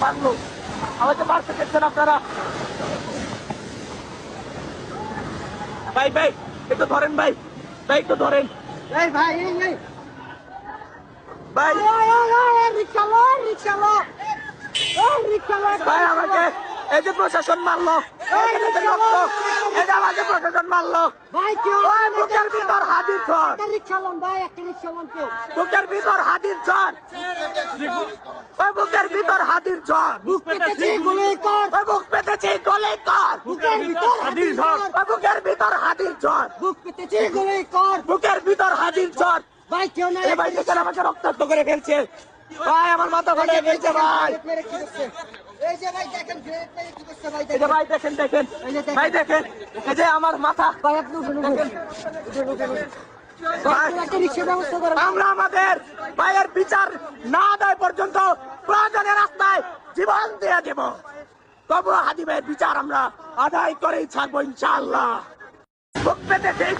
মারলো আমাকে মারতে দেখছেন আপনারা? ভাই ভাই একটু ধরেন ভাই। ভাই একটু ধরেন। এই ভাই আমাকে এই যে প্রশাসন মারলো এই যে আমাকে প্রশাসন মারলো। ভাই কেউ বুকের ভিতর কেউ। বুকের ভিতর হাজির ধর ওই বুকের ভিতর হাজির ধর বুক পেতেছি গুলি কর। ওই বুক পেতেছি গলে কর। বুকের ভিতর হাজির ধর ওই বুকের ভিতর হাজির ধর বুক পেতেছি গুলি কর। বুকের ভিতর হাজির ধর ভাই কেউ না ভাই দেখেন আমাকে রক্তাক্ত করে ফেলছে। ভাই আমার মাথা ফাটিয়ে ফেলছে ভাই? এই যে ভাই দেখেন দেখেন। ভাই দেখেন দেখেন। ভাই দেখেন। এই যে আমার মাথা। ভাই আপনি আমরা আমাদের ভাইয়ের বিচার না দেয় পর্যন্ত প্রয়োজনে রাস্তায় জীবন দিয়ে দেব। তবু হাদি বিচার আমরা আদায় করেই ছাড়বো ইনশাল্লাহ বুক পেতে সেই